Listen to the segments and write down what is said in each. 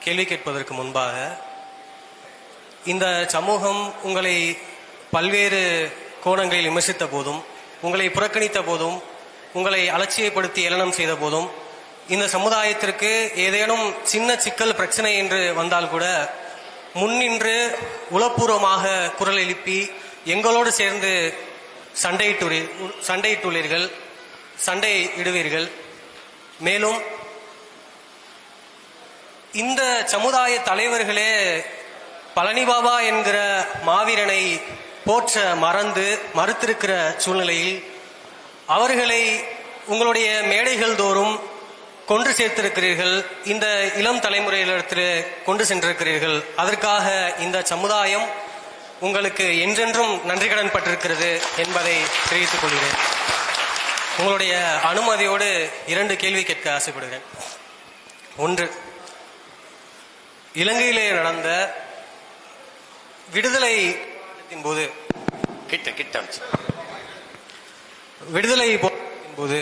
கேள்வி கேட்பதற்கு முன்பாக இந்த சமூகம் உங்களை பல்வேறு கோணங்களில் விமர்சித்த போதும் உங்களை புறக்கணித்த போதும் உங்களை அலட்சியப்படுத்தி ஏளனம் செய்த போதும் இந்த சமுதாயத்திற்கு ஏதேனும் சின்ன சிக்கல் பிரச்சனை என்று வந்தால் கூட முன்னின்று உளப்பூர்வமாக குரல் எழுப்பி எங்களோடு சேர்ந்து சண்டையிட்டு சண்டையிட்டுள்ளீர்கள் சண்டை இடுவீர்கள். மேலும் இந்த சமுதாய தலைவர்களே பழனி பாபா என்கிற மாவீரனை போற்ற மறந்து மறுத்திருக்கிற சூழ்நிலையில் அவர்களை உங்களுடைய மேடைகள் தோறும் கொண்டு சேர்த்திருக்கிறீர்கள் இந்த இளம் தலைமுறையிலிடத்தில் கொண்டு சென்றிருக்கிறீர்கள். அதற்காக இந்த சமுதாயம் உங்களுக்கு என்றென்றும் நன்றி கடன் பட்டிருக்கிறது என்பதை தெரிவித்துக் கொள்கிறேன். உங்களுடைய அனுமதியோடு இரண்டு கேள்வி கேட்க ஆசைப்படுகிறேன். ஒன்று இலங்கையிலே நடந்த விடுதலை போது கிட்ட கிட்ட வச்சு. விடுதலை போது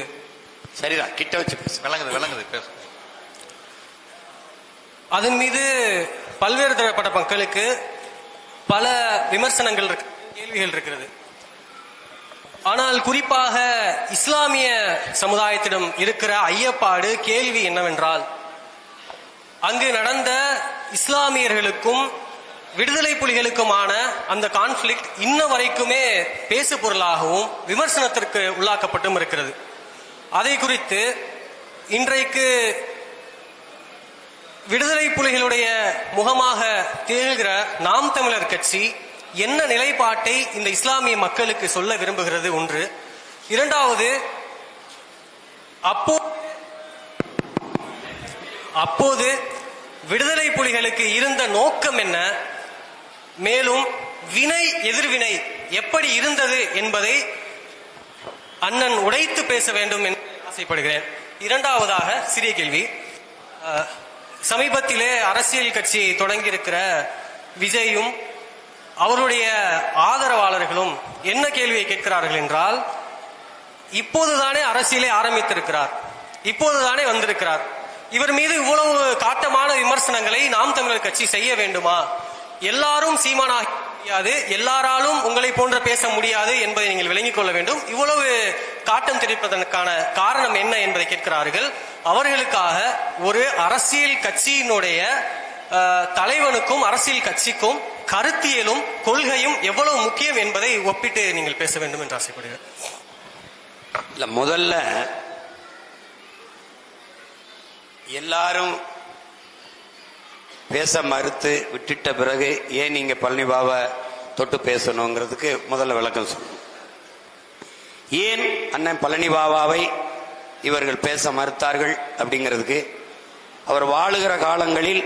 சரிதான் கிட்ட வச்சு பேசு விளங்குது விளங்குது பேசு. அதன் மீது பல்வேறு தரப்பட்ட மக்களுக்கு பல விமர்சனங்கள் இருக்கு கேள்விகள் இருக்கிறது. ஆனால் குறிப்பாக இஸ்லாமிய சமுதாயத்திடம் இருக்கிற ஐயப்பாடு கேள்வி என்னவென்றால் அங்கு நடந்த இஸ்லாமியர்களுக்கும் விடுதலை புலிகளுக்குமான அந்த கான்ஃபிளிக்ட் இன்ன வரைக்குமே பேசு பொருளாகவும் விமர்சனத்திற்கு உள்ளாக்கப்பட்டும் இருக்கிறது. அதை குறித்து இன்றைக்கு விடுதலை புலிகளுடைய முகமாக திகழ்கிற நாம் தமிழர் கட்சி என்ன நிலைப்பாட்டை இந்த இஸ்லாமிய மக்களுக்கு சொல்ல விரும்புகிறது ஒன்று. இரண்டாவது அப்போ அப்போது விடுதலை புலிகளுக்கு இருந்த நோக்கம் என்ன? மேலும் வினை எதிர்வினை எப்படி இருந்தது என்பதை அண்ணன் உடைத்து பேச வேண்டும் என்று ஆசைப்படுகிறேன். இரண்டாவதாக சிறிய கேள்வி. சமீபத்திலே அரசியல் கட்சி தொடங்கியிருக்கிற விஜயும் அவருடைய ஆதரவாளர்களும் என்ன கேள்வியை கேட்கிறார்கள் என்றால் இப்போதுதானே அரசியலை ஆரம்பித்திருக்கிறார். இப்போதுதானே வந்திருக்கிறார். இவர் மீது இவ்வளவு காட்டமான விமர்சனங்களை நாம் தமிழர் கட்சி செய்ய வேண்டுமா? எல்லாரும் சீமானாக முடியாது எல்லாராலும் உங்களை போன்ற பேச முடியாது என்பதை நீங்கள் விளங்கிக் கொள்ள வேண்டும். இவ்வளவு காட்டம் தெரிவிப்பதற்கான காரணம் என்ன என்பதை கேட்கிறார்கள். அவர்களுக்காக ஒரு அரசியல் கட்சியினுடைய தலைவனுக்கும் அரசியல் கட்சிக்கும் கருத்தியலும் கொள்கையும் எவ்வளவு முக்கியம் என்பதை ஒப்பிட்டு நீங்கள் பேச வேண்டும் என்று ஆசைப்படுகிறேன். முதல்ல எல்லாரும் பேச மறுத்து விட்டுட்ட பிறகு ஏன் நீங்க பழனி பாபா தொட்டு பேசணுங்கிறதுக்கு முதல்ல விளக்கம் சொல்லணும் ஏன் அண்ணன் பழனி பாபாவை இவர்கள் பேச மறுத்தார்கள் அப்படிங்கிறதுக்கு அவர் வாழுகிற காலங்களில்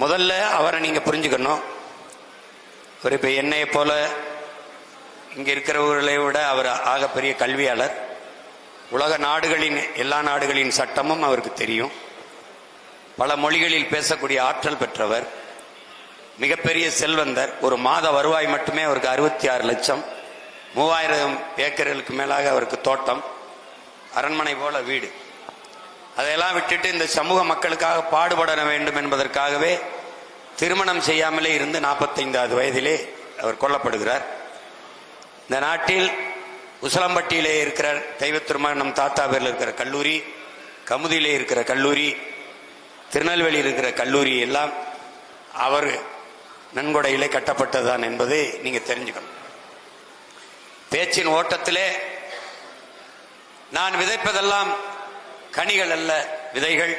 முதல்ல அவரை நீங்க புரிஞ்சுக்கணும். அவர் இப்ப என்னைய போல இங்க இருக்கிறவர்களை விட அவர் ஆகப்பெரிய கல்வியாளர். உலக நாடுகளின் எல்லா நாடுகளின் சட்டமும் அவருக்கு தெரியும். பல மொழிகளில் பேசக்கூடிய ஆற்றல் பெற்றவர். மிகப்பெரிய செல்வந்தர். ஒரு மாத வருவாய் மட்டுமே அவருக்கு அறுபத்தி ஆறு லட்சம். மூவாயிரம் ஏக்கர்களுக்கு மேலாக அவருக்கு தோட்டம். அரண்மனை போல வீடு. அதையெல்லாம் விட்டுட்டு இந்த சமூக மக்களுக்காக பாடுபட வேண்டும் என்பதற்காகவே திருமணம் செய்யாமலே இருந்து நாற்பத்தைந்தாவது வயதிலே அவர் கொல்லப்படுகிறார். இந்த நாட்டில் உசலம்பட்டியிலே இருக்கிற தெய்வத்திருமா நம் தாத்தா பேரில் இருக்கிற கல்லூரி கமுதியிலே இருக்கிற கல்லூரி திருநெல்வேலி இருக்கிற கல்லூரி எல்லாம் அவர் நன்கொடையிலே கட்டப்பட்டதுதான் என்பதை நீங்கள் தெரிஞ்சுக்கணும். பேச்சின் ஓட்டத்திலே நான் விதைப்பதெல்லாம் கனிகள் அல்ல விதைகள்.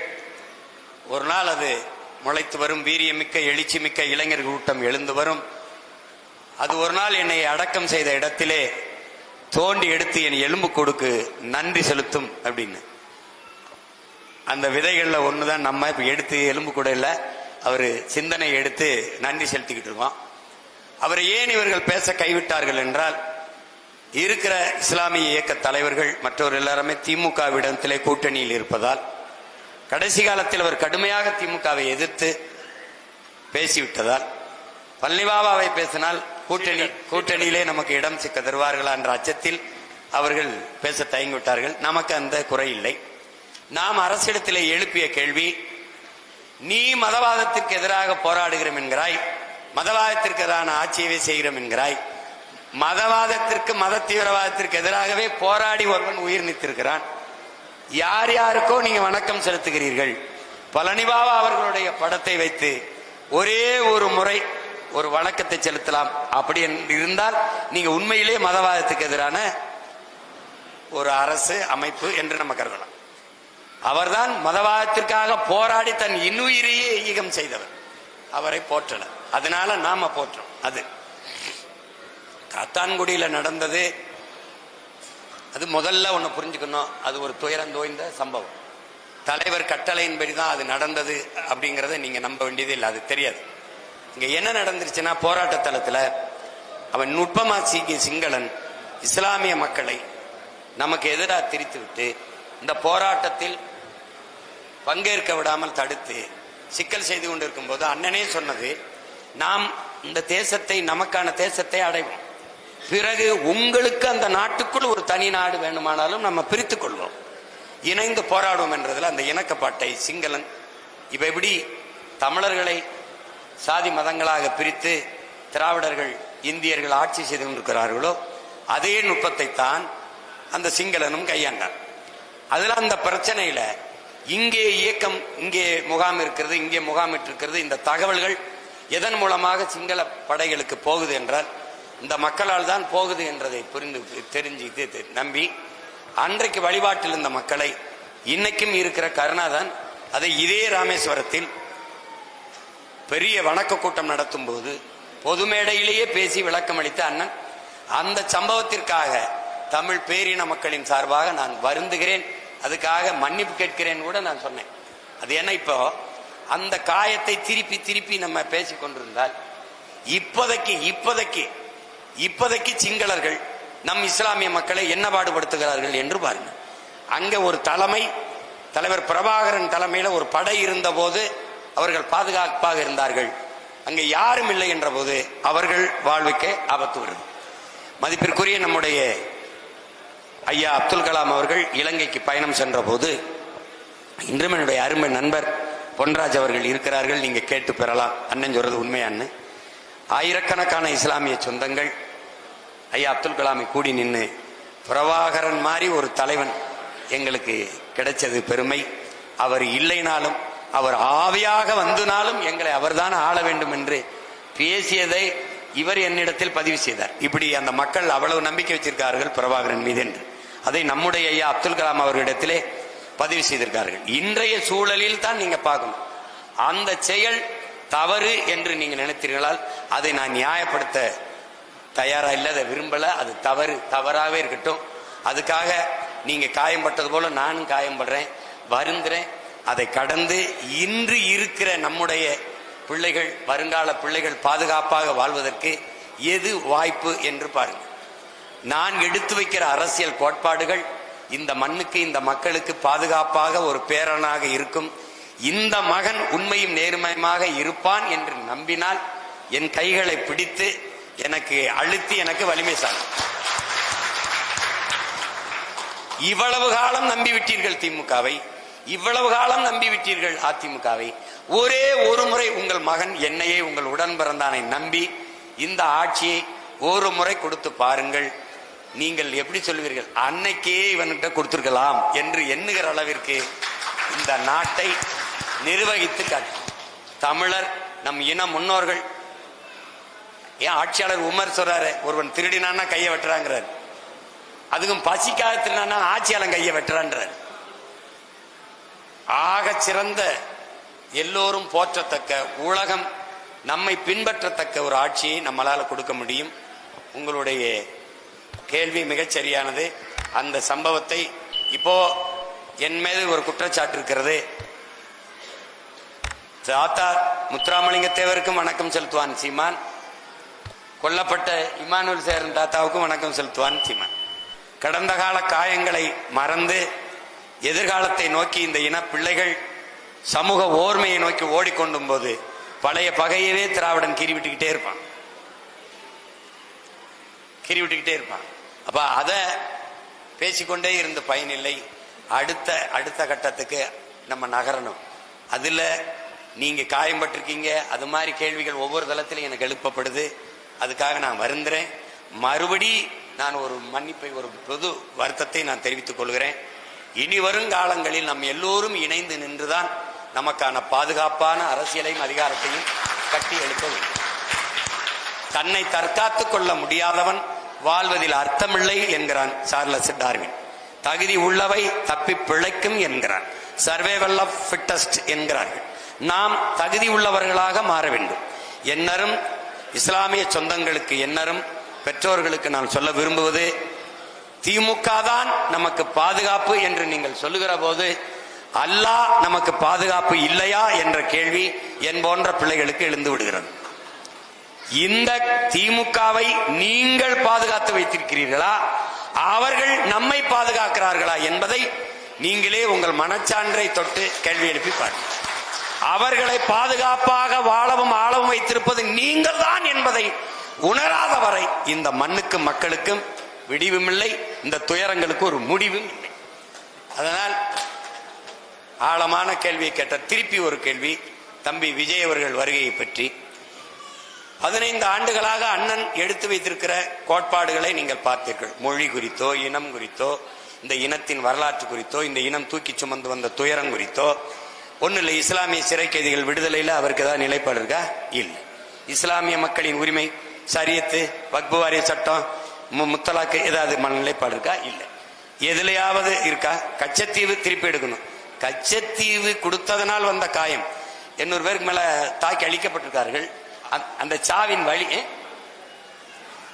ஒரு நாள் அது முளைத்து வரும் வீரியமிக்க எழுச்சி மிக்க இளைஞர் கூட்டம் எழுந்து வரும். அது ஒரு நாள் என்னை அடக்கம் செய்த இடத்திலே தோண்டி எடுத்து என் எலும்பு கொடுக்கு நன்றி செலுத்தும் அப்படின்னு. அந்த விதைகள்ல ஒண்ணுதான் நம்ம இப்ப எடுத்து எலும்பு கூட இல்ல அவரு சிந்தனை எடுத்து நன்றி செலுத்திக்கிட்டு இருக்கோம். அவரை ஏன் இவர்கள் பேச கைவிட்டார்கள் என்றால் இருக்கிற இஸ்லாமிய இயக்க தலைவர்கள் மற்றவர் எல்லாருமே திமுகவிடத்திலே கூட்டணியில் இருப்பதால் கடைசி காலத்தில் அவர் கடுமையாக திமுகவை எதிர்த்து பேசிவிட்டதால் பள்ளிபாபாவை பேசினால் கூட்டணி கூட்டணியிலே நமக்கு இடம் சிக்க தருவார்களா என்ற அச்சத்தில் அவர்கள் பேச தயங்கிவிட்டார்கள் நமக்கு அந்த குறை இல்லை. நாம் அரசிடத்திலே எழுப்பிய கேள்வி நீ மதவாதத்திற்கு எதிராக போராடுகிறோம் என்கிறாய் மதவாதத்திற்கு எதிரான ஆட்சியவே செய்கிறோம் என்கிறாய் மதவாதத்திற்கு மத தீவிரவாதத்திற்கு எதிராகவே போராடி ஒருவன் உயிர் நீத்திருக்கிறான். யார் யாருக்கோ நீங்க வணக்கம் செலுத்துகிறீர்கள். பழனிபாபா அவர்களுடைய படத்தை வைத்து ஒரே ஒரு முறை ஒரு வணக்கத்தை செலுத்தலாம். அப்படி இருந்தால் நீங்க உண்மையிலே மதவாதத்துக்கு எதிரான ஒரு அரசு அமைப்பு என்று நம்ம கருதலாம். அவர்தான் மதவாதத்திற்காக போராடி தன் இன்னுயிரையே ஈகம் செய்தவர். அவரை போற்றனர் அதனால நாம போற்றோம். அது காத்தான்குடியில நடந்தது. அது முதல்ல ஒன்று புரிஞ்சுக்கணும். அது ஒரு துயரம் தோய்ந்த சம்பவம். தலைவர் கட்டளையின்படி தான் அது நடந்தது அப்படிங்கிறத நீங்க நம்ப வேண்டியது இல்லை. அது தெரியாது. இங்க என்ன நடந்துருச்சுன்னா போராட்ட தளத்துல அவன் நுட்பமா சீக்கிய சிங்களன் இஸ்லாமிய மக்களை நமக்கு எதிராக திரித்து விட்டு இந்த போராட்டத்தில் பங்கேற்க விடாமல் தடுத்து சிக்கல் செய்து கொண்டிருக்கும் போது அண்ணனே சொன்னது நாம் இந்த தேசத்தை நமக்கான தேசத்தை அடைவோம். பிறகு உங்களுக்கு அந்த நாட்டுக்குள் ஒரு தனி நாடு வேண்டுமானாலும் நம்ம பிரித்துக் கொள்வோம். இணைந்து போராடுவோம் என்றதுல அந்த இணக்கப்பாட்டை சிங்களன் இப்ப எப்படி தமிழர்களை சாதி மதங்களாக பிரித்து திராவிடர்கள் இந்தியர்கள் ஆட்சி செய்து கொண்டிருக்கிறார்களோ அதே நுட்பத்தை தான் அந்த சிங்களனும் கையாண்டார் அதில் அந்த பிரச்சனையில இங்கே இயக்கம் இங்கே முகாம் இருக்கிறது இங்கே முகாமிட்டு இருக்கிறது இந்த தகவல்கள் எதன் மூலமாக சிங்கள படைகளுக்கு போகுது என்றால் இந்த மக்களால் தான் போகுது என்றதை புரிந்து தெரிஞ்சு நம்பி அன்றைக்கு வழிபாட்டில் இருந்த மக்களை இன்னைக்கும் இருக்கிற கருணாதான் அதை இதே ராமேஸ்வரத்தில் பெரிய வணக்க கூட்டம் நடத்தும் போது பொது மேடையிலேயே பேசி விளக்கம் அளித்த அண்ணன் அந்த சம்பவத்திற்காக தமிழ் பேரின மக்களின் சார்பாக நான் வருந்துகிறேன் அதுக்காக மன்னிப்பு கேட்கிறேன் கூட நான் சொன்னேன். அது என்ன இப்போ? அந்த காயத்தை திருப்பி திருப்பி நம்ம பேசி கொண்டிருந்தால் இப்போதைக்கு இப்போதைக்கு இப்போதைக்கு சிங்களர்கள் நம் இஸ்லாமிய மக்களை என்ன பாடுபடுத்துகிறார்கள் என்று பாருங்கள் அங்கே ஒரு தலைமை தலைவர் பிரபாகரன் தலைமையில் ஒரு படை இருந்த போது அவர்கள் பாதுகாப்பாக இருந்தார்கள். அங்கே யாரும் இல்லை என்ற போது அவர்கள் வாழ்வுக்கே ஆபத்து வருது. மதிப்பிற்குரிய நம்முடைய ஐயா அப்துல் கலாம் அவர்கள் இலங்கைக்கு பயணம் சென்ற போது இன்றும் என்னுடைய அருமை நண்பர் பொன்ராஜ் அவர்கள் இருக்கிறார்கள் நீங்க கேட்டு பெறலாம். அண்ணன் சொல்றது உண்மையான்னு ஆயிரக்கணக்கான இஸ்லாமிய சொந்தங்கள் ஐயா அப்துல் கலாமை கூடி நின்று பிரபாகரன் மாதிரி ஒரு தலைவன் எங்களுக்கு கிடைச்சது பெருமை. அவர் இல்லைனாலும் அவர் ஆவியாக வந்துனாலும் எங்களை அவர்தான் ஆள வேண்டும் என்று பேசியதை இவர் என்னிடத்தில் பதிவு செய்தார். இப்படி அந்த மக்கள் அவ்வளவு நம்பிக்கை வச்சிருக்கார்கள் பிரபாகரன் மீது என்று. அதை நம்முடைய ஐயா அப்துல் கலாம் அவர்களிடத்திலே பதிவு செய்திருக்கார்கள். இன்றைய சூழலில் தான் நீங்க பார்க்கணும். அந்த செயல் தவறு என்று நீங்க நினைத்தீர்களால் அதை நான் நியாயப்படுத்த தயாரா இல்லை அதை விரும்பல. அது தவறு தவறாகவே இருக்கட்டும். அதுக்காக நீங்க காயம்பட்டது போல நானும் காயம்படுறேன் வருந்துறேன். அதை கடந்து இன்று இருக்கிற நம்முடைய பிள்ளைகள் வருங்கால பிள்ளைகள் பாதுகாப்பாக வாழ்வதற்கு எது வாய்ப்பு என்று பாருங்கள். நான் எடுத்து வைக்கிற அரசியல் கோட்பாடுகள் இந்த மண்ணுக்கு இந்த மக்களுக்கு பாதுகாப்பாக ஒரு பேரனாக இருக்கும். இந்த மகன் உண்மையும் நேர்மையுமாக இருப்பான் என்று நம்பினால் என் கைகளை பிடித்து எனக்கு அழுத்தி எனக்கு வலிமை சார். இவ்வளவு காலம் நம்பிவிட்டீர்கள் திமுகவை. இவ்வளவு காலம் நம்பி விட்டீர்கள் அதிமுகவை. ஒரே ஒரு முறை உங்கள் மகன் என்னையே உங்கள் உடன் பிறந்தானை நம்பி இந்த ஆட்சியை ஒரு முறை கொடுத்து பாருங்கள். நீங்கள் எப்படி சொல்வீர்கள்? அன்னைக்கே இவன்கிட்ட கொடுத்துருக்கலாம் என்று எண்ணுகிற அளவிற்கு இந்த நாட்டை நிர்வகித்து காட்டு தமிழர் நம் இன முன்னோர்கள். ஏன் ஆட்சியாளர் உமர் சொல்றாரு ஒருவன் திருடினான்னா கையை வெட்டுறாங்கிறார். அதுக்கும் பசிக்காக திருடினா ஆட்சியாளன் கையை வெட்டுறான்றார். ஆக சிறந்த எல்லோரும் போற்றத்தக்க உலகம் நம்மை பின்பற்றத்தக்க ஒரு ஆட்சியை நம்மளால் கொடுக்க முடியும். உங்களுடைய கேள்வி மிகச்சரியானது. அந்த சம்பவத்தை இப்போ என் மீது ஒரு குற்றச்சாட்டு இருக்கிறது. தாத்தா முத்துராமலிங்க தேவருக்கும் வணக்கம் செலுத்துவான் சீமான். கொல்லப்பட்ட இமானுவல் சேரன் தாத்தாவுக்கும் வணக்கம் செலுத்துவான் சீமான். கடந்த கால காயங்களை மறந்து எதிர்காலத்தை நோக்கி இந்த இன பிள்ளைகள் சமூக ஓர்மையை நோக்கி ஓடிக்கொண்டும் போது பழைய பகையவே திராவிடன் கிரிவிட்டுக்கிட்டே இருப்பான். கிரிவிட்டுக்கிட்டே இருப்பான். அப்ப அத பேசிக்கொண்டே இருந்த பயனில்லை அடுத்த அடுத்த கட்டத்துக்கு நம்ம நகரணும். அதுல நீங்க காயம்பட்டிருக்கீங்க. அது மாதிரி கேள்விகள் ஒவ்வொரு தளத்திலும் எனக்கு எழுப்பப்படுது. அதுக்காக நான் வருந்துறேன். மறுபடி நான் ஒரு மன்னிப்பை ஒரு பொது வருத்தத்தை நான் தெரிவித்துக் கொள்கிறேன். இனி வருங்காலங்களில் நம் எல்லோரும் இணைந்து நின்றுதான் நமக்கான பாதுகாப்பான அரசியலையும் அதிகாரத்தையும் கட்டி எழுப்ப வேண்டும். தன்னை தற்காத்துக் கொள்ள முடியாதவன் வாழ்வதில் அர்த்தமில்லை என்கிறான் சார்லஸ் டார்வின். தகுதி உள்ளவை தப்பி பிழைக்கும் என்கிறான். சர்வேவல் ஆஃப் ஃபிட்டஸ்ட் என்கிறார்கள். நாம் தகுதி உள்ளவர்களாக மாற வேண்டும். என்னரும் இஸ்லாமிய சொந்தங்களுக்கு என்னரும் பெற்றோர்களுக்கு நான் சொல்ல விரும்புவது திமுக தான் நமக்கு பாதுகாப்பு என்று நீங்கள் சொல்லுகிற போது அல்லாஹ் நமக்கு பாதுகாப்பு இல்லையா என்ற கேள்வி என் போன்ற பிள்ளைகளுக்கு எழுந்து விடுகிறது. இந்த திமுகவை நீங்கள் பாதுகாத்து வைத்திருக்கிறீர்களா? அவர்கள் நம்மை பாதுகாக்கிறார்களா என்பதை நீங்களே உங்கள் மனச்சான்றை தொட்டு கேள்வி எழுப்பி பாருங்கள். அவர்களை பாதுகாப்பாக வாழவும் ஆளவும் வைத்திருப்பது நீங்கள் தான் என்பதை உணராத வரை இந்த மண்ணுக்கும் மக்களுக்கும் விடிவும் இல்லை இந்த துயரங்களுக்கு ஒரு முடிவும் இல்லை அதனால் ஆழமான கேள்வியை கேட்ட திருப்பி ஒரு கேள்வி தம்பி விஜய் அவர்கள் வருகையை பற்றி. பதினைந்து ஆண்டுகளாக அண்ணன் எடுத்து வைத்திருக்கிற கோட்பாடுகளை நீங்கள் பார்த்தீர்கள். மொழி குறித்தோ இனம் குறித்தோ இந்த இனத்தின் வரலாற்று குறித்தோ இந்த இனம் தூக்கி சுமந்து வந்த துயரம் குறித்தோ ஒன்றும் இல்லை இஸ்லாமிய சிறை கைதிகள் விடுதலையில் அவருக்கு ஏதாவது நிலைப்பாடு இருக்கா? இல்லை. இஸ்லாமிய மக்களின் உரிமை சரியத்து வக்புவாரிய சட்டம் முத்தலாக்கு ஏதாவது மனநிலைப்பாடு இருக்கா? இல்லை. எதுலையாவது இருக்கா? கச்சத்தீவு திருப்பி எடுக்கணும். கச்சத்தீவு கொடுத்ததனால் வந்த காயம். எண்ணூறு பேருக்கு மேல தாக்கி அழிக்கப்பட்டிருக்கார்கள். அந்த- அந்த சாவின் வழி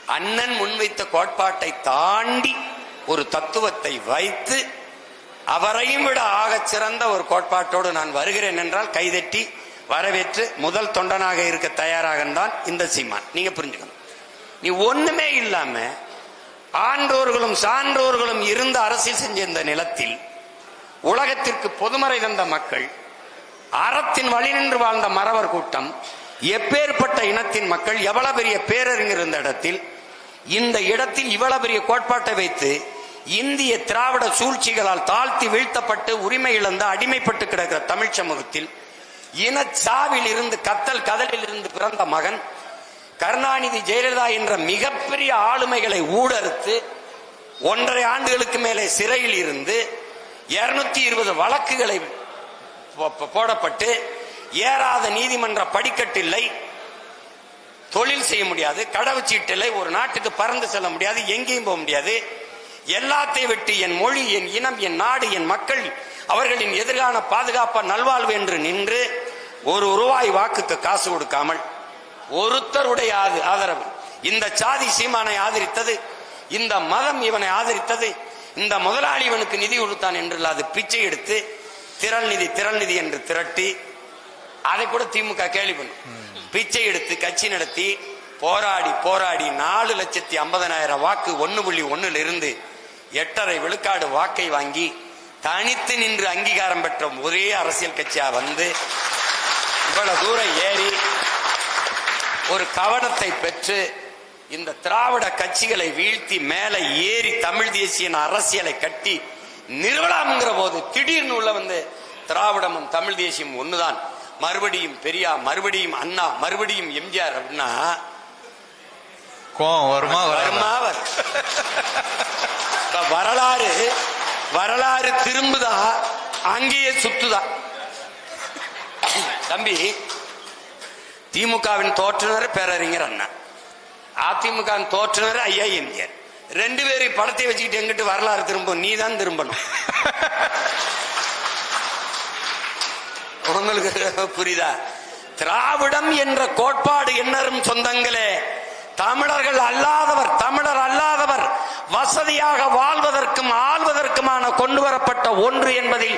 அண்ணன் முன்வைத்த கோட்பாட்டை தாண்டி ஒரு தத்துவத்தை வைத்து அவரையும் விட ஆகச் சிறந்த ஒரு கோட்பாட்டோடு நான் வருகிறேன் என்றால் கைதட்டி வரவேற்று முதல் தொண்டனாக இருக்க தயாராக தான் இந்த சீமான். நீங்க புரிஞ்சுக்கணும். நீ ஒண்ணுமே இல்லாம ஆன்றோர்களும் சான்றோர்களும் இருந்த அரசியல் செஞ்ச இந்த நிலத்தில் உலகத்திற்கு பொதுமறை தந்த மக்கள் அறத்தின் வழி நின்று வாழ்ந்த மறவர் கூட்டம் எப்பேற்பட்ட இனத்தின் மக்கள் எவ்வளவு பெரிய பேரறிஞர் இருந்த இடத்தில் இந்த இடத்தில் இவ்வளவு பெரிய கோட்பாட்டை வைத்து இந்திய திராவிட சூழ்ச்சிகளால் தாழ்த்தி வீழ்த்தப்பட்டு உரிமை இழந்த அடிமைப்பட்டு கிடக்கிற தமிழ் சமூகத்தில் இனச்சாவில் இருந்து கத்தல் கதலில் இருந்து பிறந்த மகன் கருணாநிதி ஜெயலலிதா என்ற மிகப்பெரிய ஆளுமைகளை ஊடறுத்து ஒன்றரை ஆண்டுகளுக்கு மேலே சிறையில் இருந்து இருநூத்தி இருபது வழக்குகளை போ- போடப்பட்டு ஏறாத நீதிமன்ற படிக்கட்டில்லை தொழில் செய்ய முடியாது கடவுச்சீட்டில்லை ஒரு நாட்டுக்கு பறந்து செல்ல முடியாது எங்கேயும் போக முடியாது. எல்லாத்தை விட்டு என் மொழி என் இனம் என் நாடு என் மக்கள் அவர்களின் எதிர்கால பாதுகாப்பா நல்வாழ்வு என்று நின்று ஒரு ரூபாய் வாக்குக்கு காசு கொடுக்காமல் ஒருத்தருடைய ஆதரவு. இந்த சாதி சீமானை ஆதரித்தது இந்த மதம் இவனை ஆதரித்தது இந்த முதலாளி இவனுக்கு நிதி கொடுத்தான் என்று அது பிச்சை எடுத்து திரள் நிதி திரள் நிதி என்று திரட்டி அதை கூட திமுக கேள்வி பண்ணும். பிச்சை எடுத்து கட்சி நடத்தி போராடி போராடி நாலு லட்சத்தி ஐம்பதனாயிரம் வாக்கு ஒன்னு புள்ளி ஒன்னுல இருந்து எட்டரை விழுக்காடு வாக்கை வாங்கி தனித்து நின்று அங்கீகாரம் பெற்ற ஒரே அரசியல் கட்சியா வந்து இவ்வளவு தூரம் ஏறி ஒரு கவனத்தை பெற்று இந்த திராவிட கட்சிகளை வீழ்த்தி மேலே ஏறி தமிழ் தேசிய அரசியலை கட்டி நிறுவலாம்ங்கிற போது திடீர்னு உள்ள வந்து திராவிடமும் தமிழ் தேசியம் ஒண்ணுதான். மறுபடியும் பெரியா மறுபடியும் அண்ணா மறுபடியும் எம்ஜிஆர் அப்படின்னா கோவம் வருமா? வருமா வரலாறு வரலாறு திரும்புதா அங்கேயே சுத்துதா. தம்பி திமுகவின் தோற்றுநர் பேரறிஞர் அண்ணா. அதிமுகவின் தோற்றுநர் ஐயா எம்ஜிஆர். ரெண்டு பேரும் படத்தை வச்சுக்கிட்டு எங்கிட்டு வரலாறு திரும்பும்? நீ தான் திரும்பணும். உங்களுக்கு புரியுதா? திராவிடம் என்ற கோட்பாடு என்னரும் சொந்தங்களே. தமிழர்கள் அல்லாதவர் தமிழர் அல்லாதவர் வசதியாக வாழ்வதற்கும் ஆள்வதற்குமான கொண்டு வரப்பட்ட ஒன்று என்பதில்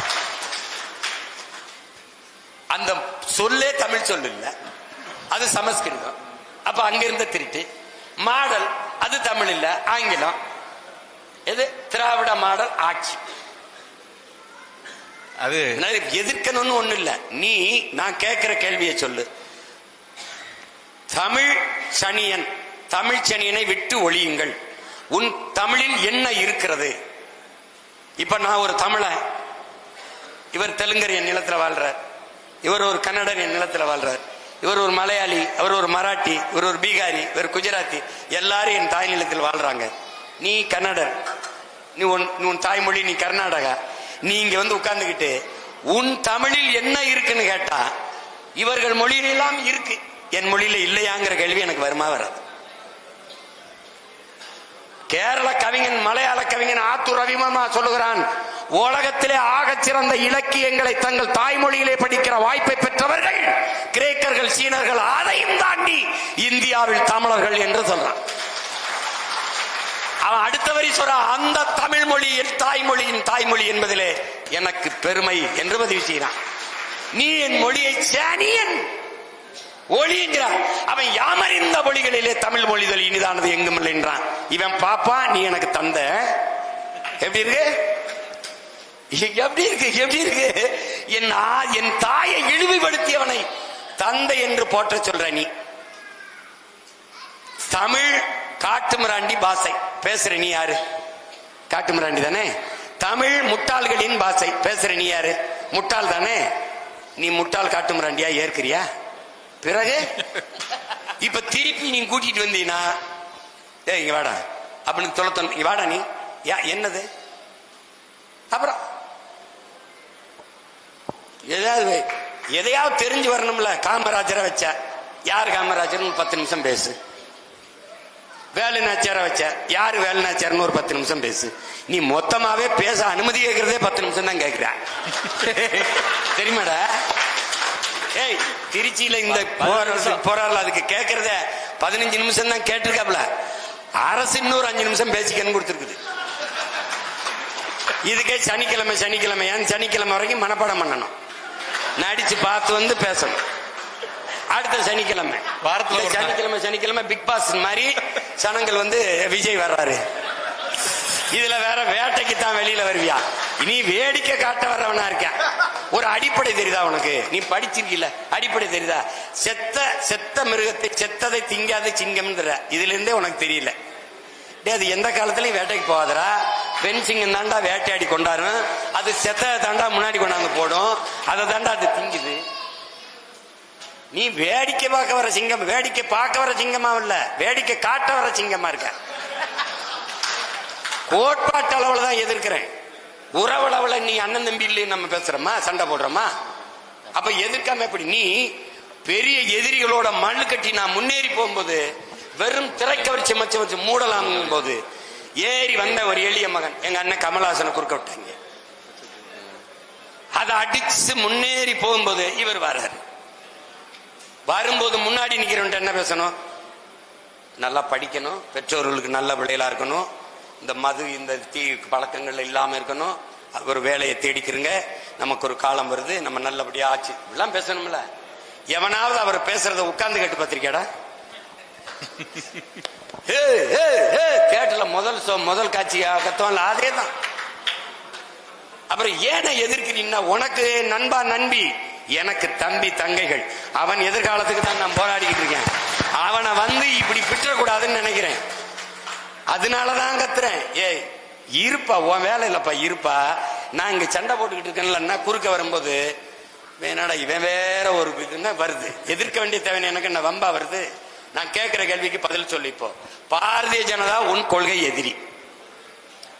அந்த சொல்லே தமிழ் சொல் இல்ல. அது சமஸ்கிருதம். அப்ப அங்கிருந்த திருட்டு. மாடல் அது தமிழ் இல்ல. ஆங்கிலம். எது? திராவிட மாடல் ஆட்சி. அது எதிர்க்கணும்னு ஒண்ணு இல்ல. நீ நான் கேட்கிற கேள்வியை சொல்லு. தமிழ் சனியன் தமிழ் சனியனை விட்டு ஒழியுங்கள். உன் தமிழில் என்ன இருக்கிறது? இப்ப நான் ஒரு தமிழன். இவர் தெலுங்கர் என் நிலத்துல வாழ்றார். இவர் ஒரு கன்னடன் என் நிலத்தில் வாழ்றார். இவர் ஒரு மலையாளி அவர் ஒரு மராட்டி இவர் ஒரு பீகாரி இவர் குஜராத்தி எல்லாரும் என் தாய் நிலத்தில் வாழ்றாங்க. நீ கன்னடன் நீ உன் நீ உன் தாய்மொழி நீ கர்நாடகா. நீ இங்க வந்து உட்கார்ந்துக்கிட்டு உன் தமிழில் என்ன இருக்குன்னு கேட்டா இவர்கள் மொழியிலெல்லாம் இருக்கு. என் மொழியில இல்லையாங்கிற கேள்வி எனக்கு வருமா வராது. கேரள கவிஞன் மலையாள கவிஞன் ஆத்து ரவிமர்மா சொல்லுகிறான் உலகத்திலே ஆகச் சிறந்த இலக்கியங்களை தங்கள் தாய்மொழியிலே படிக்கிற வாய்ப்பை பெற்றவர்கள் கிரேக்கர்கள் சீனர்கள் அதையும் தாண்டி இந்தியாவில் தமிழர்கள் என்று சொல்றான். அவன் அடுத்த வரி சொல்ற அந்த தமிழ் மொழியின் தாய்மொழியின் தாய்மொழி என்பதிலே எனக்கு பெருமை என்று பதிவு செய்கிறான். நீ என் மொழியை சேனியன் ஒளிங்கிறான். அவன் யாமறிந்த மொழிகளிலே தமிழ் மொழிதல் இனிதானது எங்கும் இல்லை என்றான். இவன் பாப்பா நீ எனக்கு தந்த எப்படி இருக்கு? எப்படி இருக்கு? எப்படி இருக்கு? என் ஆ- என் தாயை இழிவுபடுத்தியவனை தந்தை என்று போற்ற சொல்ற நீ. தமிழ் காட்டுமிராண்டி பாசை. பேசுற நீ யாரு? காட்டுமிராண்டி தானே? தமிழ் முட்டாள்களின் பாசை. பேசுற நீ யாரு? முட்டாள் தானே? நீ முட்டாள் காட்டுமிராண்டியா? ஏற்கிறியா? பிறகு? இப்ப திருப்பி நீ கூட்டிட்டு வந்தீனா? ஏய் இங்க வாடா. அப்படின்னு தொலைத்தன் இங்க வாடா நீ. யா என்னது? அப்புறம் ஏதாவது எதையாவது தெரிஞ்சு வரணும்ல காமராஜரை வச்ச. யார் காமராஜர்னு பத்து நிமிஷம் பேசு. வேலுநாச்சியாரை வச்ச. யார் வேலுநாச்சியார்னு ஒரு பத்து நிமிஷம் பேசு. நீ மொத்தமாவே பேச அனுமதி கேட்கறதே பத்து நிமிஷம் தான் கேட்கிற தெரியுமாடா? ஏய் திருச்சியில இந்த போரா- போராடல அதுக்கு கேட்கறத பதினஞ்சு நிமிஷம் தான் கேட்டிருக்காப்ல. அரசு இன்னொரு அஞ்சு நிமிஷம் பேசிக்கன்னு கொடுத்துருக்குது. இதுக்கே சனிக்கிழமை சனிக்கிழமை ஏன் சனிக்கிழமை வரைக்கும் மனப்பாடம் பண்ணணும். நடிச்சு பார்த்து வந்து பேசணும். அடுத்த சனிக்கிழமை. வாரத்துல. சனிக்கிழமை சனிக்கிழமை பிக் பாஸ் மாதிரி சனங்கள் வந்து விஜய் வர்றாரு. இதுல வேற வேட்டைக்கு தான் வெளியில வருவியா? நீ வேடிக்கை காட்ட வர்றவனா இருக்க ஒரு அடிப்படை தெரியுதா உனக்கு? நீ படிச்சிருக்கல அடிப்படை தெரியுதா? செத்த செத்த மிருகத்தை செத்ததை திங்காத சிங்கம்ன்ற இதுல இருந்தே உனக்கு தெரியல. டே அது எந்த காலத்துலயும் வேட்டைக்கு போகாதடா. பெண் சிங்கம் தாண்டா வேட்டையாடி கொண்டாரும் அது செத்த தாண்டா முன்னாடி கொண்டாந்து போடும். அதை தாண்டா அது திங்குது. நீ வேடிக்கை பார்க்க வர சிங்கம் வேடிக்கை பார்க்க வர சிங்கமா இல்ல. வேடிக்கை காட்ட வர சிங்கமா இருக்க. கோட்பாட்டு அளவில் தான் எதிர்க்கிறேன். உறவளவில் நீ அண்ணன் தம்பி இல்லைன்னு நம்ம பேசுறோமா? சண்டை போடுறோமா? அப்ப எதிர்க்காம எப்படி? நீ பெரிய எதிரிகளோட மண்ணு கட்டி நான் முன்னேறி போகும்போது வெறும் திரைக்கவர்ச்சி மச்ச வச்சு மூடலாம் போது ஏறி வந்த ஒரு எளிய மகன் எங்க அண்ணன் கமலஹாசனை குறுக்க விட்டாங்க. அதை அடிச்சு முன்னேறி போகும்போது இவர் வர்றாரு. வரும்போது முன்னாடி நிக்கிறவன்ட்ட என்ன பேசணும்? நல்லா படிக்கணும் பெற்றோர்களுக்கு நல்ல பிள்ளைகளா இருக்கணும் இந்த மது இந்த தீ பழக்கங்கள் இல்லாமல் இருக்கணும். ஒரு வேலையை தேடிக்கிறங்க நமக்கு ஒரு காலம் வருது. நம்ம நல்லபடியாக ஆச்சு. இப்படிலாம் பேசணும்ல. எவனாவது அவர் பேசுறத உட்கார்ந்து கேட்டு பார்த்திருக்கியாடா? ஏய், கேட்டல முதல் சொ- முதல் காட்சியா கத்தவன்ல அதே தான் அப்புறம் ஏனை எதிர்க்கிறீங்கன்னா உனக்கு நண்பா நண்பி. எனக்கு தம்பி தங்கைகள். அவன் எதிர்காலத்துக்கு தான் நான் போராடிக்கிட்டு இருக்கேன். அவனை வந்து இப்படி பிற்றக்கூடாதுன்னு நினைக்கிறேன். அதனாலதான் கத்துறேன். ஏய் இருப்பா உன் வேலை இல்லப்பா இருப்பா. நான் இங்க சண்டை போட்டுக்கிட்டு இருக்கேன்லன்னா குறுக்க வரும்போது வேணாடா இவன் வேற ஒரு இதுன்னா வருது? எதிர்க்க வேண்டிய தேவை எனக்கு என்ன வம்பா வருது? நான் கேட்கிற கேள்விக்கு பதில் சொல்லு இப்போ. பாரதிய ஜனதா உன் கொள்கை எதிரி.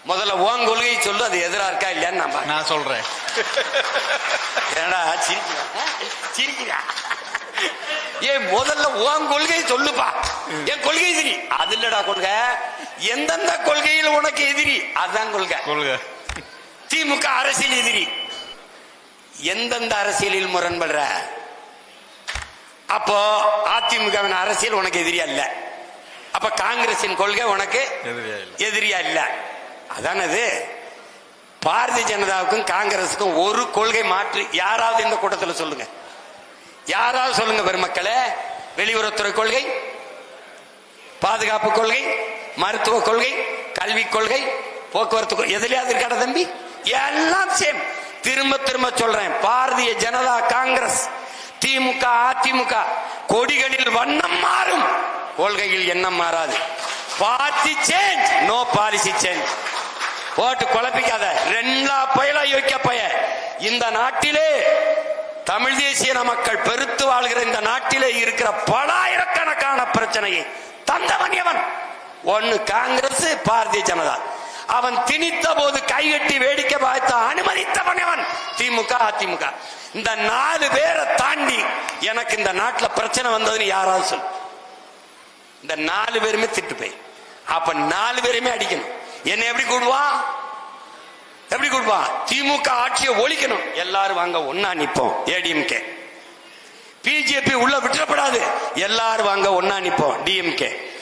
முதல்ல உன் கொள்கையை சொல்லு அது எதிரா இருக்கா இல்லையான்னு நான். நான் சொல்றேன். என்னடா சிரிக்கிறா? சிரிக்கிறா? ஏய் முதல்ல உன் கொள்கையை சொல்லுப்பா. என் கொள்கை எதிரி. அது இல்லடா கொள்கை. எந்தெந்த கொள்கையில் உனக்கு எதிரி? அதுதான் கொள்கை. கொள்க. திமுக அரசியல் எதிரி. எந்தெந்த அரசியலில் முரண்படுற? அப்போ அதிமுகவின் அரசியல் உனக்கு எதிரியா இல்ல. அப்ப காங்கிரசின் கொள்கை உனக்கு எதிரியா இல்ல. அதானது பாரதிய ஜனதாவுக்கும் காங்கிரஸுக்கும் ஒரு கொள்கை மாற்று. யாராவது இந்த கூட்டத்தில் சொல்லுங்க. யாராவது சொல்லுங்க பெருமக்களே. வெளியுறவுத்துறை கொள்கை பாதுகாப்பு கொள்கை மருத்துவ கொள்கை கல்விக் கொள்கை போக்குவரத்து கொள்கை எதுலயாவது இருக்காடா தம்பி? எல்லாம் சேம் திரும்ப திரும்ப சொல்றேன். பாரதிய ஜனதா காங்கிரஸ் திமுக அதிமுக கொடிகளில் வண்ணம் மாறும். கொள்கையில் எண்ணம் மாறாது. Party change no policy change போட்டு குழப்பிக்காத. ரெண்டா பயலா யோக்கிய பய. இந்த நாட்டிலே தமிழ் தேசிய மக்கள் பெருத்து வாழ்கிற இந்த நாட்டிலே இருக்கிற பலாயிரக்கணக்கான பிரச்சனையை தந்தவன் எவன்? ஒன்னு காங்கிரஸ் பாரதிய ஜனதா. அவன் திணித்த போது கைகட்டி வேடிக்கை பார்த்த அனுமதித்தவன் அவன். திமுக அதிமுக. இந்த நாலு பேரை தாண்டி எனக்கு இந்த நாட்டில் பிரச்சனை வந்ததுன்னு யாராவது சொல்லு. இந்த நாலு பேருமே திட்டு போய். அப்ப நாலு பேருமே அடிக்கணும். என்ன எப்படி கூடுவான் எப்படி கூடுவான் திமுக ஆட்சியை ஒழிக்கணும். எல்லாரும் வாங்க ஒன்னா நிப்போம். ஏடிஎம்கே. பிஜேபி உள்ள விட்டுறப்படாது. எல்லாரும் வாங்க ஒன்னா நிப்போம். டிஎம்கே.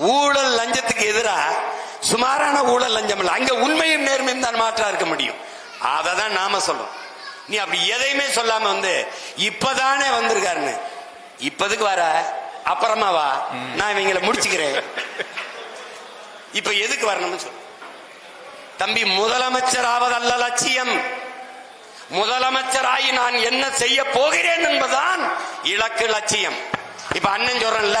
ஊழல் லஞ்சத்துக்கு எதிராக சுமாரான ஊழல் லஞ்சம் இல்லை. அங்க உண்மையும் நேர்மையும் தான் மாற்றா இருக்க முடியும். அதை தான் நாம சொல்றோம். நீ அப்படி எதையுமே சொல்லாம வந்து இப்பதானே வந்திருக்காருன்னு. இப்பதுக்கு வர? அப்புறமா வா. நான் இவங்களை முடிச்சுக்கிறேன். இப்ப எதுக்கு வரணும்னு சொல்ல. தம்பி முதலமைச்சர் ஆவதல்ல லட்சியம். முதலமைச்சராகி நான் என்ன செய்ய போகிறேன் என்பதுதான் இலக்கு லட்சியம். இப்ப அண்ணன் சொல்றேன்ல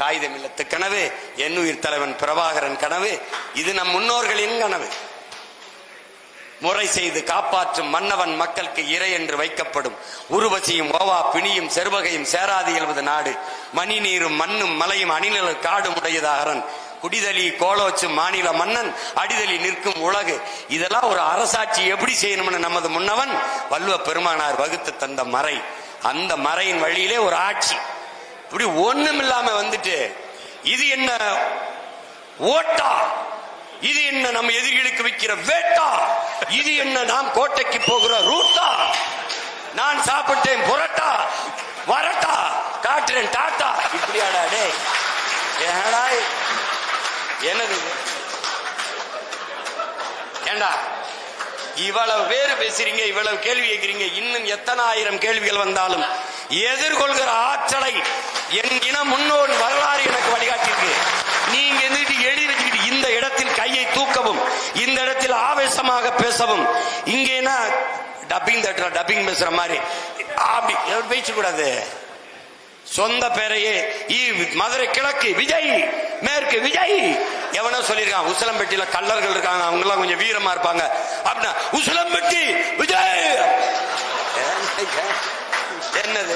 காகிதம் இல்லத்து கனவு எண்ணுயிர் தலைவன் பிரபாகரன் கனவு இது நம் முன்னோர்களின் கனவு. முறை செய்து காப்பாற்றும் மன்னவன் மக்களுக்கு இறை என்று வைக்கப்படும். உருவசியும் ஓவா பிணியும் செருவகையும் சேராது எழுவது நாடு. மணி நீரும் மண்ணும் மலையும் அணிநில காடும் உடையதாகரன் அரண். குடிதலி கோலோச்சு மாநில மன்னன் அடிதலி நிற்கும் உலகு. இதெல்லாம் ஒரு அரசாட்சி எப்படி செய்யணும்னு நமது முன்னவன் வல்லுவ பெருமானார் வகுத்து தந்த மறை. அந்த மறையின் வழியிலே ஒரு ஆட்சி. இப்படி ஒண்ணும் இல்லாம வந்துட்டு இது என்ன ஓட்டா? இது என்ன நம்ம எதிரிகளுக்கு வைக்கிற வேட்டா? இது என்ன நாம் கோட்டைக்கு போகிற ரூட்டா? நான் சாப்பிட்டேன் புரட்டா? வரட்டா? காட்டுறேன் டாட்டா? இப்படியாடா டே ஏடா என்னது? ஏண்டா? இவ்வளவு பேர் பேசுறீங்க இவ்வளவு கேள்வி கேட்கிறீங்க இன்னும் எத்தனை ஆயிரம் கேள்விகள் வந்தாலும் எதிர்கொள்கிற ஆற்றலை என் இனம் முன்னோர் வரலாறு எனக்கு வழிகாட்டியிருக்கு. நீங்க இருந்துட்டு எழுதி வச்சுக்கிட்டு இந்த இடத்தில் கையை தூக்கவும் இந்த இடத்தில் ஆவேசமாக பேசவும். இங்கேனா டப்பிங் தட்டுற டப்பிங் பேசுற மாதிரி. அப்படி பேசக்கூடாது சொந்த பேரையே மதுரை கிழக்கு விஜய் மேற்கு விஜய். எவனோ சொல்லியிருக்கான் உசிலம்பட்டியில கல்லர்கள் இருக்காங்க அவங்க எல்லாம் கொஞ்சம் வீரமா இருப்பாங்க. அப்படின்னா உசிலம்பட்டி விஜய்! என்னது?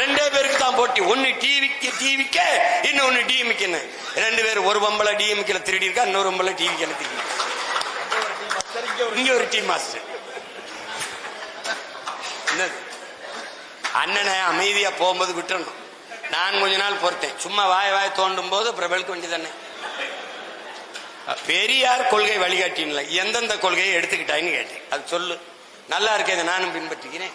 ரெண்டே பேருக்கு தான் போட்டி. ஒன்னு டிவிக்கு டிவிக்கு இன்னொன்னு டிஎம்கேன்னு ரெண்டு பேர் ஒரு பொம்பளை டிஎம்கேல திருடி இருக்கா இன்னொரு பொம்பளை டிவிக்கேல திருடி இங்க ஒரு டீம் மாஸ்டர் என்ன? அண்ணனை அமைதியா போகும்போது விட்டுறணும். நான் கொஞ்ச நாள் பொறுத்தேன். சும்மா வாய் வாய தோண்டும் போது பிரபலுக்கு வேண்டியதானே பெரியார் கொள்கை வழிகாட்டின்ல எந்தெந்த கொள்கையை எடுத்துக்கிட்டாங்கன்னு கேட்டேன். அது சொல்லு. நல்லா இருக்கேன் நானும் பின்பற்றுகிறேன்.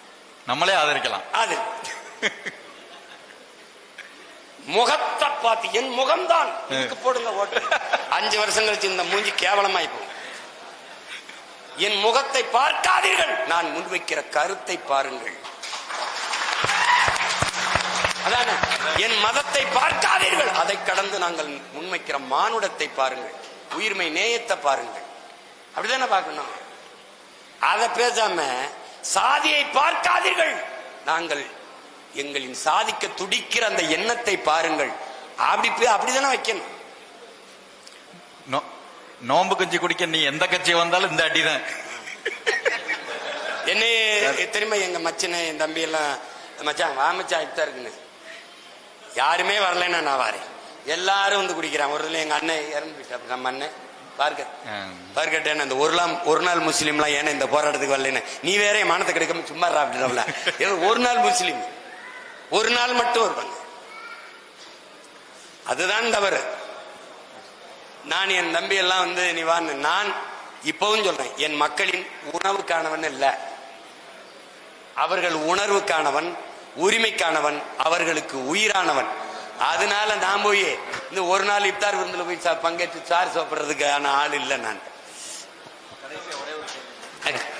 நம்மளே ஆதரிக்கலாம். அது. முகத்தை பார்த்து என் முகம்தான். இதுக்கு போடுங்க ஓட்டு. அஞ்சு வருஷம் கழிச்சு இந்த மூஞ்சி கேவலமாய் போகும் என் முகத்தை பார்க்காதீர்கள். நான் முன்வைக்கிற கருத்தை பாருங்கள். அதானே? என் மதத்தை பார்க்காதீர்கள். அதை கடந்து நாங்கள் முன்வைக்கிற மானுடத்தை பாருங்கள். உயிர்மை நேயத்தை பாருங்கள். அப்படிதானே பார்க்கணும்? அதை பேசாம சாதியை பார்க்காதீர்கள். நாங்கள் எங்களின் சாதிக்க துடிக்கிற அந்த எண்ணத்தை பாருங்கள். அப்படி அப்படிதானே வைக்கணும். நோ- நோன்பு கஞ்சி குடிக்க நீ எந்த கட்சி வந்தாலும் இந்த அடிதான். என்ன தெரியுமா எங்க மச்சனை என் தம்பி எல்லாம் மச்சான் வா மச்சான் இப்பதான் இருக்குன்னு. யாருமே வரலைன்னா நான் வரேன். எல்லாரும் வந்து குடிக்கிறான் ஒரு எங்க அண்ணன் இறந்து போயிட்டாரு. நம்ம அண்ணன். ஒரு நாள் ஒரு நாள் முஸ்லீம்லாம் ஏன்னா இந்த போராட்டத்துக்கு வரலன்னு. நீ வேற மானத்தை கிடைக்காம சும்மா ஒரு நாள் முஸ்லீம். ஒரு நாள் மட்டும் வருவாங்க அதுதான் தவறு. நான் என் தம்பி எல்லாம் வந்து நீ வான்னு. நான் இப்பவும் சொல்றேன் என் மக்களின் உணவுக்கானவன் இல்ல. அவர்கள் உணர்வுக்கானவன் உரிமைக்கானவன் அவர்களுக்கு உயிரானவன். அதனால நான் போய் இந்த ஒரு நாள் இப்தார் விருந்துல போய் சா- பங்கேற்று சார் சாப்பிடுறதுக்கான ஆள் இல்லை நான்.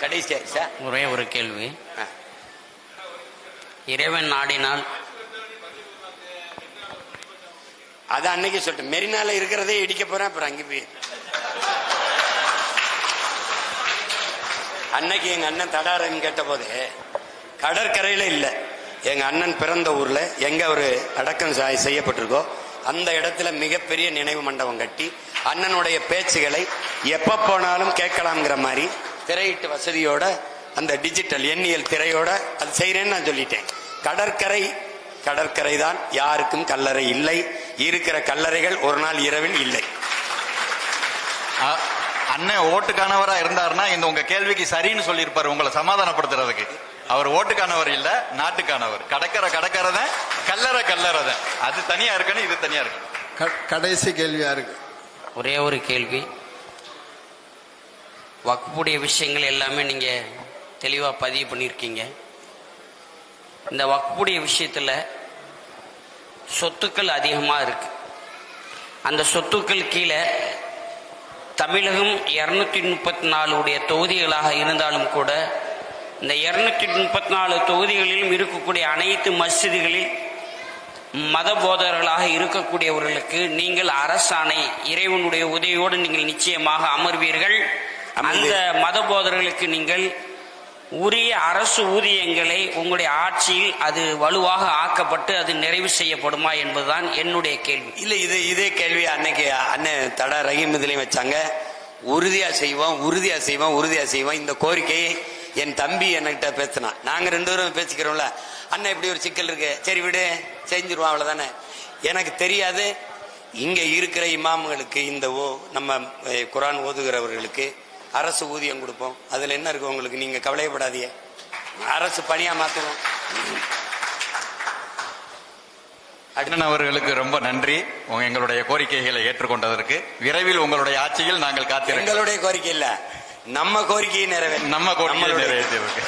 கடைசியா சார் ஒரே ஒரு கேள்வி. இறைவன் நாடினால் அது அன்னைக்கு சொல்லிட்டேன். மெரினால இருக்கிறதே இடிக்க போறேன் அப்புறம் அங்கே போய். அன்னைக்கு எங்க அண்ணன் தடாரம் கேட்ட போது கடற்கரையில இல்ல. எங்க அண்ணன் பிறந்த ஊர்ல எங்க ஒரு அடக்கம் செய்யப்பட்டிருக்கோ அந்த இடத்துல மிகப்பெரிய நினைவு மண்டபம் கட்டி அண்ணனுடைய பேச்சுகளை எப்ப போனாலும் கேட்கலாம்ங்கிற மாதிரி திரையிட்டு வசதியோட அந்த டிஜிட்டல் எண்ணியல் திரையோட அது செய்யறேன்னு நான் சொல்லிட்டேன். கடற்கரை கடற்கரை தான் யாருக்கும் கல்லறை இல்லை. இருக்கிற கல்லறைகள் ஒரு நாள் இரவில் இல்லை. அண்ணன் ஓட்டுக்கானவரா இருந்தாருன்னா இந்த உங்க கேள்விக்கு சரின்னு சொல்லியிருப்பாரு உங்களை சமாதானப்படுத்துறதுக்கு. அவர் ஓட்டுக்கானவர் இல்ல நாட்டுக்கானவர். கடற்கரை கடற்கரை தான் கல்லறை கல்லறை தான் அது தனியா இருக்கணும் இது தனியா இருக்கணும். க- கடைசி கேள்வியா இருக்கு ஒரே ஒரு கேள்வி. வக்ஃபுடைய விஷயங்கள் எல்லாமே நீங்க தெளிவா பதிவு பண்ணியிருக்கீங்க. இந்த வக்ஃபுடைய விஷயத்துல சொத்துக்கள் அதிகமா இருக்கு. அந்த சொத்துக்கள் கீழே தமிழகம் இருநூத்தி முப்பத்தி நாலுடைய தொகுதிகளாக இருந்தாலும் கூட இந்த இருநூத்தி முப்பத்தி நாலு தொகுதிகளிலும் இருக்கக்கூடிய அனைத்து மஸ்ஜிதுகளில் மத போதகர்களாக இருக்கக்கூடியவர்களுக்கு நீங்கள் அரசாணை இறைவனுடைய உதவியோடு நீங்கள் நிச்சயமாக அமர்வீர்கள். அந்த மத போதகர்களுக்கு நீங்கள் உரிய அரசு ஊதியங்களை உங்களுடைய ஆட்சியில் அது வலுவாக ஆக்கப்பட்டு அது நிறைவு செய்யப்படுமா என்பதுதான் என்னுடைய கேள்வி. இல்ல இது இதே கேள்வி அன்னைக்கு அண்ணன் தடா ரஹீம் இதுலயும் வச்சாங்க. உறுதியா செய்வோம் உறுதியா செய்வோம் உறுதியா செய்வோம். இந்த கோரிக்கையை என் தம்பி என்கிட்ட பேசினான் நாங்க ரெண்டு பேரும் பேசிக்கிறோம்ல. அண்ணன் இப்படி ஒரு சிக்கல் இருக்கு. சரி விடு செஞ்சிருவோம் அவ்வளவுதானே. எனக்கு தெரியாது. இங்க இருக்கிற இமாம்களுக்கு இந்த ஓ நம்ம குரான் ஓதுகிறவர்களுக்கு அரசு ஊதியம் கொடுப்போம். அதுல என்ன இருக்கு உங்களுக்கு? நீங்க கவலையப்படாதீங்க. அரசு பணியா மாத்துவோம். அண்ணன் அவர்களுக்கு ரொம்ப நன்றி. எங்களுடைய கோரிக்கைகளை ஏற்றுக்கொண்டதற்கு விரைவில் உங்களுடைய ஆட்சியில் நாங்கள் காத்திருக்கிறோம். எங்களுடைய கோரிக்கை இல்ல. நம்ம கோரிக்கையை நிறைவேற்ற. நம்ம கோரிக்கையை நிறைவேற்றியதற்கு